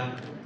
นะครับ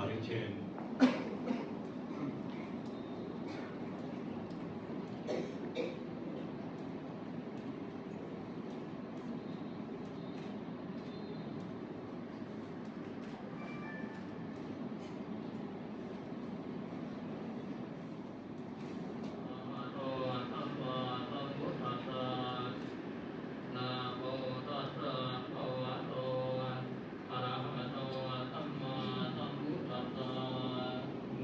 ขอเรียนเชิญ นะโมตัสสะภะคะวะโตอะระหะโตสัมมาสัมพุทธัสสะ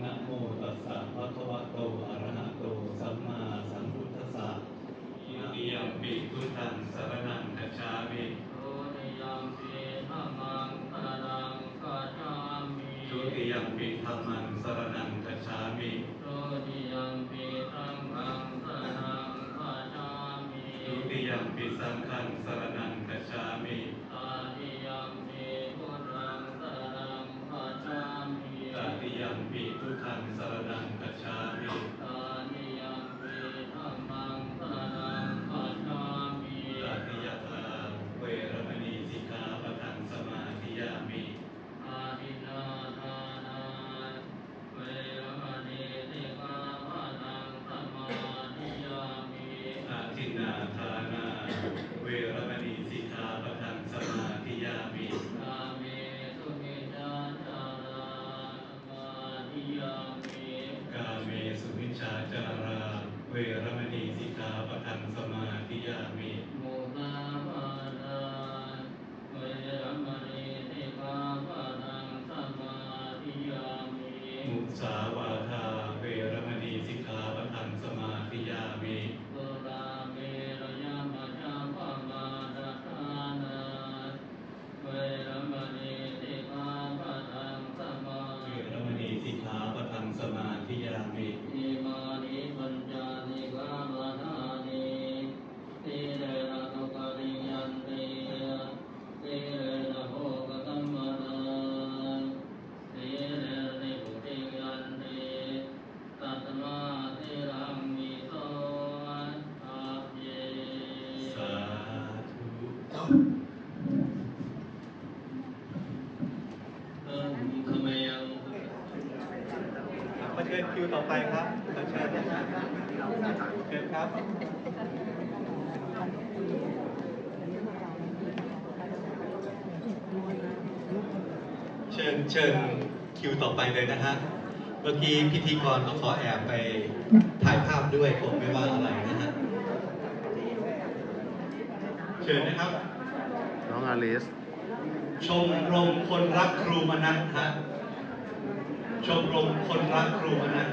นะโมตัสสะภะคะวะโต อะระหะโต สัมมาสัมพุทธัสสะนะติยัม ปิพุทธังสรณังกัจฉามิโสนิยังปิธัมมังสรณังกัจฉามิทุติยังปิธัมมังสรณังกัจฉามิ เชิญเชิญครับเชิญเชิญคิวต่อไปเลยนะฮะ เมื่อกี้พิธีกรก็ขอแอบไปถ่ายภาพด้วยผมไม่ว่าอะไรนะฮะ เชิญนะครับ น้องอลิส ชมรมคนรักครูมนัสฮะ ชมรมคนรักครูมนัส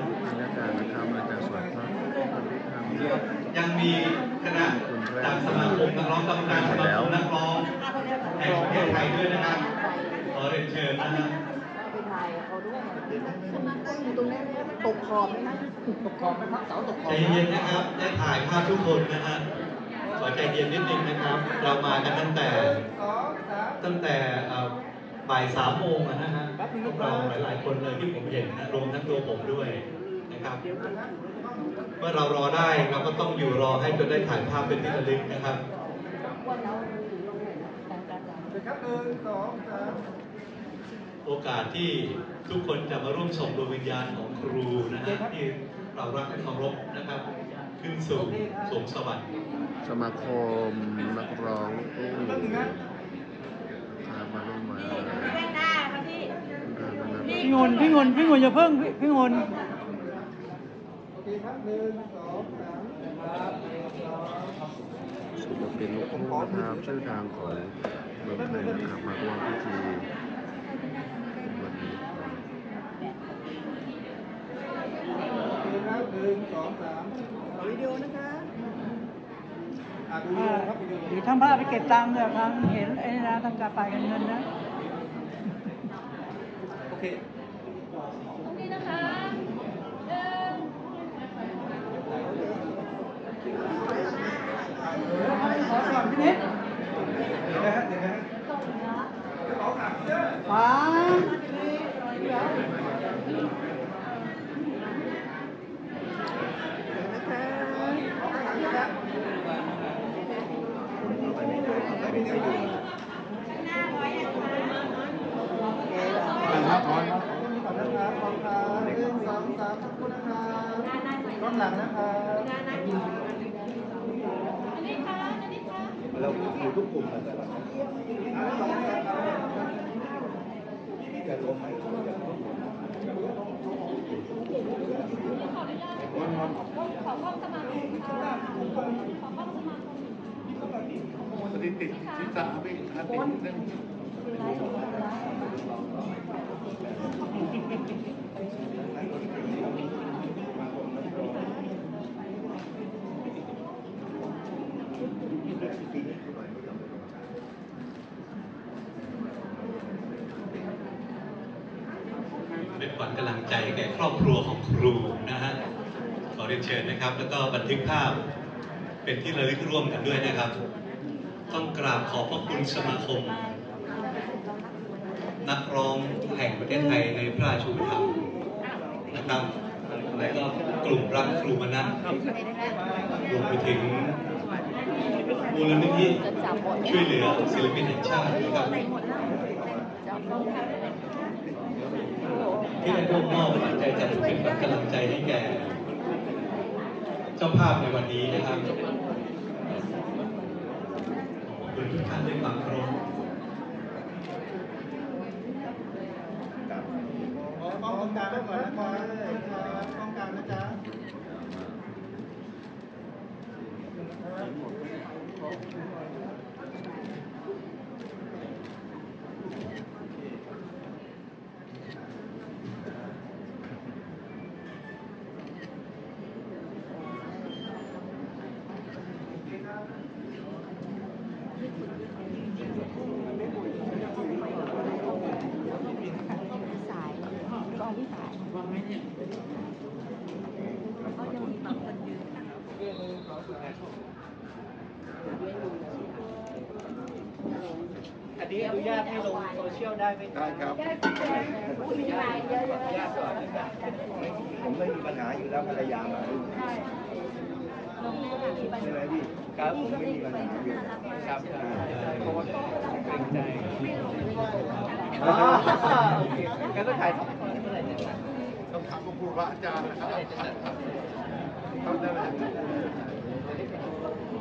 บรรยากาศนะครับหลังจากสวดพระอภิธรรมยังมีคณะจากสมาคมนักร้องกรรมการสมาคมนักร้องแห่งประเทศไทยด้วยนะครับขอเรียนเชิญนะฮะไปถ่ายกับเขาด้วยอยู่ตรงนี้ตกขอบไหมนะตกขอบไหมครับเสาตกขอใจบเย็นนะครับได้ถ่ายภาพทุกคนนะฮะขอใจเย็นนิดนึงนะครับ เรามากันตั้งแต่ตั้งแต่บ่ายสามโมงนะฮะพวกเราหลายๆคนเลยที่ผมเห็นนะรวมทั้งตัวผมด้วย นะครับ เมื่อเรารอได้เราก็ต้องอยู่รอให้จนได้ถ่ายภาพเป็นที่ระลึกนะครับว่าเราอยู่โรงเรียนต่างกันครับหนึ่งสองสามโอกาสที่ทุกคนจะมาร่วมส่งดวงวิญญาณของครูนะฮะที่เรารักและเคารพนะครับ ขึ้นสู่สวงสวรรค์สมาคมนักร้องลูกหนุ่มครับมาร่วมมาแว่นหน้าครับพี่พี่งนพี่งนพี่งนอย่าเพิ่งพี่พี่งนโอเคครับหนึ่งสองสามครับหนึ่งสองศิลปินลูกทุ่งนะครับชื่อดังของเมืองไทยนะครับมาร่วมพิธีวันนี้โอเคครับหนึ่งสองสามวิดีโอนะคะอะดูอ่าครับวิดีโอเดี๋ยวช่างภาพไปเก็บตังค์เดี๋ยวทางเห็นไอ้นี่นะทางการฝ่ายการเงินนะ โอเค ตรงนี้นะคะหนึ่ง ขอก่อนพี่นิด เดี๋ยวนะฮะเดี๋ยวนะฮะ ฟ้า ก่อนนะครับขอบคุณครับหนึ่งสองสามขอบคุณนะครับรอหลังนะครับอันนี้ค่ะอันนี้ค่ะเราอยู่ทุกกลุ่มเลยแต่ละจะลงไหมขออนุญาตขอกล้อสมาคมค่ะขอกล้อสมาคมสถิติศีรษะไม่ทันติดเรื่อง เป็นข ใจแก่ครอบครัวของครูนะฮะขอเรียนเชิญนะครับ แล้วก็บันทึกภาพเป็นที่ระลึกร่วมกันด้วยนะครับ ต้องกราบขอบพระคุณสมาคม นักร้องแห่งประเทศไทยในพระราชูปถัมภ์นะครับและก็กลุ่มรักครูมานัทรวมไปถึงมูลนิธิช่วยเหลือศิลปินแห่งชาตินะครับ ที่ได้ร่วมมอบกำลังใจจากเป็นกำลังใจให้แก่ เจ้าภาพในวันนี้นะครับขอบคุณทุกท่านด้วยความเคารพขอป้องกันไว้ก่อนนะครับป้องกันนะจ๊ะสายกองที่สายก็ยังมีบางคนยืนอันนี้อนุญา ตให้ลงโซเชียลได้ไหมได้ครับมีลายเยอะผมไม่มีปัญหาอยู่แล้วภรรยามาใช่ไหมพี่ครับผมไม่มีปัญหาอยู่ครับเพราะว่าเกรงใจอ๋อโอเคงั้นต้องถ่ายสองคนเมื่อไหร่จะจัดต้องถามครูพระอาจารย์นะครับครับได้ไหม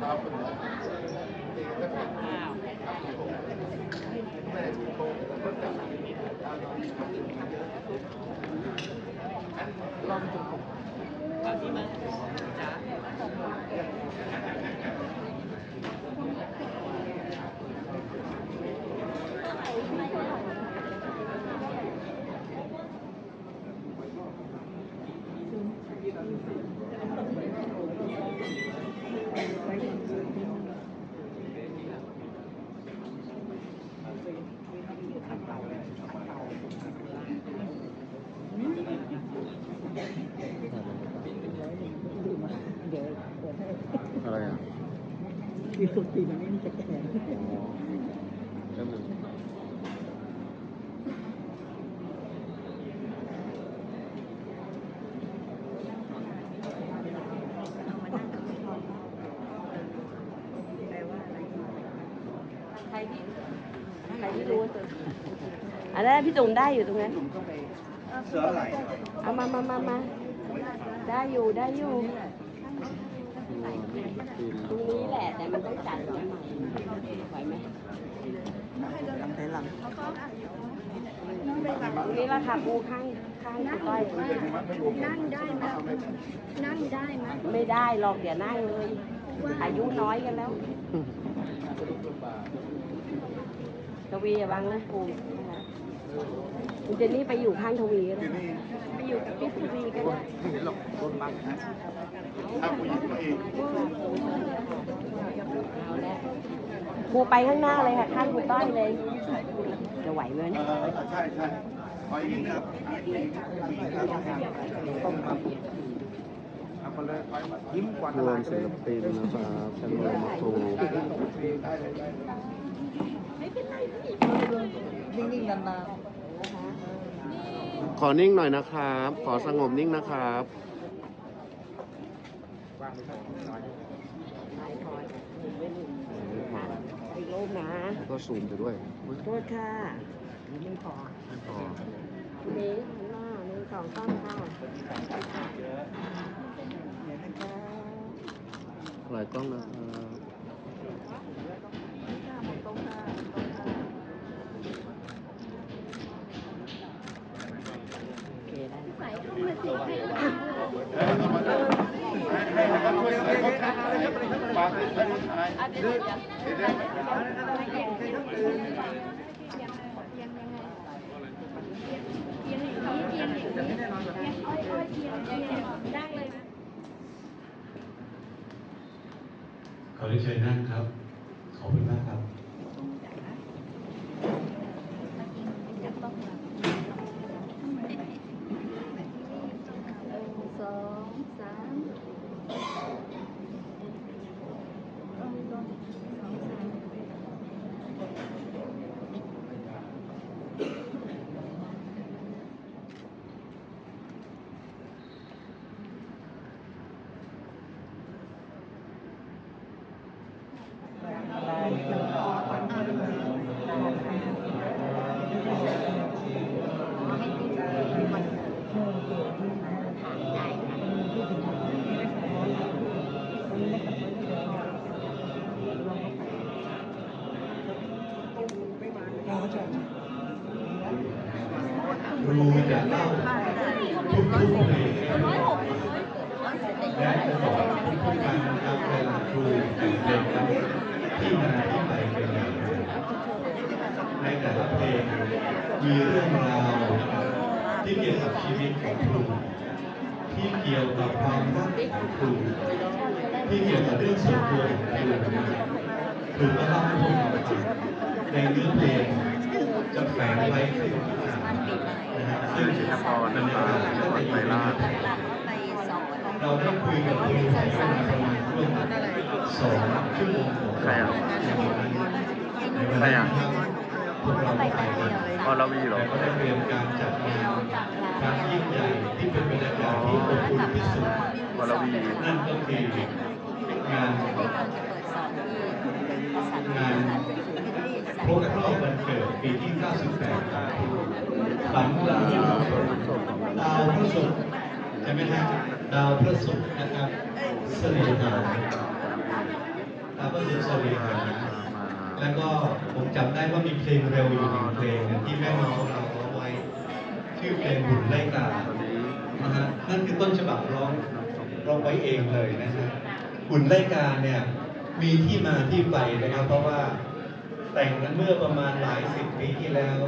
ครับแม่ ถูกโกงก็จับ อะไรอะ มีสุดตีมันไม่มีจะแขนอ๋อแป๊บหนึงใครที่ใครที่รู้ตัวอันนั้นพี่ตุ่มได้อยู่ตรงนั้น เสือไหลเอามามามามาได้อยู่ได้อยู่ ตัวไม่ปีนตรงนี้แหละแต่มันต้องจัดใหม่ไหวไหมลังถอยหลังตรงนี้ราคาปูข้างข้างคุณต้อยนั่งได้ไหมนั่งได้ไหมไม่ได้หรอกอย่านั่งเลย อายุน้อยกันแล้วทวีอย่าบังนะครูคุณเจนนี่ไปอยู่ข้างทวีก็ได้ไปอยู่กับพี่ทวีก็ได้ไม่เห็นหรอกคนบังนะ ถ้าผู้หญิงมาเองเอาละครูไปข้างหน้าเลยค่ะ ข้างครูต้อยเลย จะไหวไหมเอเนี่ยอใช่ใช่ขออีกนิดนะครับผู้หญิงครับต้องมาเอาไปเลยไปยิ้มกว่าดรวมศิลปินนะครับชั้นรวมครูนิ่งๆนานขอนิ่งหน่อยนะครับ ขอสงบนิ่งนะครับ อีกรูปนะแล้วก็ซูมไปด้วยอุ๊ยโทษค่ะไม่พอนี้ข้างหน้าหนึ่งสองสามค่ะหลายกล้องนะครับโอเคได้ใส่เข้ามาสิให้าให้นะครับช่วยช่วยเขาถ่ายฝากให้ถ่ายเดี๋ยวเยวเอียงยังไงเอียงอย่างนี้เอียงอย่างนี้เอียงอ้อยอ้อยเอียงเอียงได้ ขอเชิญนั่งครับ ขอบคุณมากครับ สองสามครูจะเล่าทุกๆเพลงและจะบอกทุกๆครั้งนะครับเวลาครูแต่งเพลงครับที่มาที่ไปเป็นอย่างไรในแต่ละ เพลง มีเรื่องราวที่เกี่ยวกับชีวิตของครู ที่เกี่ยวกับความรักของครู ที่เกี่ยวกับเรื่องส่วนตัวของครูนะครับครูก็เล่าให้พวกเราฟังในเนื้อเพลงจะแฝงไว้ซึ่งนะฮะซึ่งชินพรนะครับชินพรไตรราเราได้คุยกับครูในเวลาประมาณร่วมสองชั่วโมงใครอะใน เวลานั้นพวกเราไกันอ๋อเรามีเหรอ แต่ก็ได้เตรียมการจัดงานการยิ่งใหญ่ที่เป็นบรรยากาศที่อบอุ่นที่สุดวรวี นั่นก็คืองานงานครบรอบวันเกิดปีที่ 98ฝันดาวดาวพระศุกร์ใช่ไหมฮะดาวพระศุกร์นะครับเสน่หาดาวพระศุกร์เสน่หา แล้วก็ผมจำได้ว่ามีเพลงเร็วอยู่หนึ่งเพลงที่แม่น้องเราเอาไว้ ชื่อเพลงบุญไล่กานะฮะนั่นคือต้นฉบับร้องร้องไว้เองเลยนะฮะบุญไล่กาเนี่ยมีที่มาที่ไปนะครับ เพราะว่าแต่งกันเมื่อประมาณหลายสิบปีที่แล้ว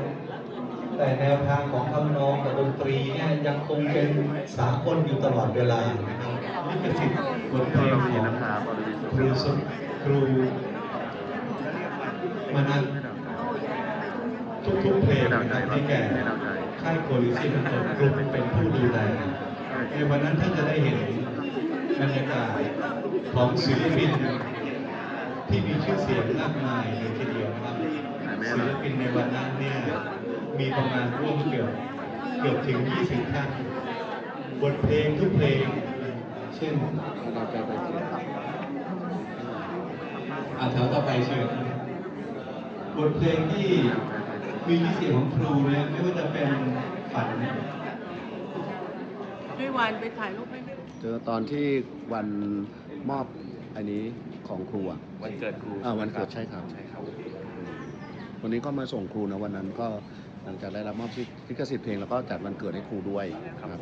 แต่แนวทางของคำนองกับดนตรีเนี่ยยังคงเป็นสากลอยู่ตลอดเวลานะครับนี่คือสิทธิ์บทเพวลรงวีของนะครับวรวีสุครูสุครู มานันทุกๆเพลงนะครับให้แก่ค่ายโคลิซินนกลุ่มเป็นผู้ดูแลในวันนั้นท่านจะได้เห็นบรรยากาศของศิลปินที่มีชื่อเสียงมากมายเลยทีเดียวนะครับศิลปินในวันนั้นเนี่ยมีประมาณร่วมเกือบเกือบถึง 20 ท่านบทเพลงทุกเพลง เช่นเอาแถวต่อไปเชิญ บทเพลงที่มีชื่อเสียงของครูเนี่ยไม่ว่าจะเป็นฝันด้วยวันไปถ่ายรูปให้เจอตอนที่วันมอบอันนี้ของครูอะวันเกิดครูอ่าวันเกิดใช่ครับใช่ครับวันนี้ก็มาส่งครูนะวันนั้นก็หลังจากได้รับมอบลิขสิทธิ์เพลงแล้วก็จัดวันเกิดให้ครูด้วยครับ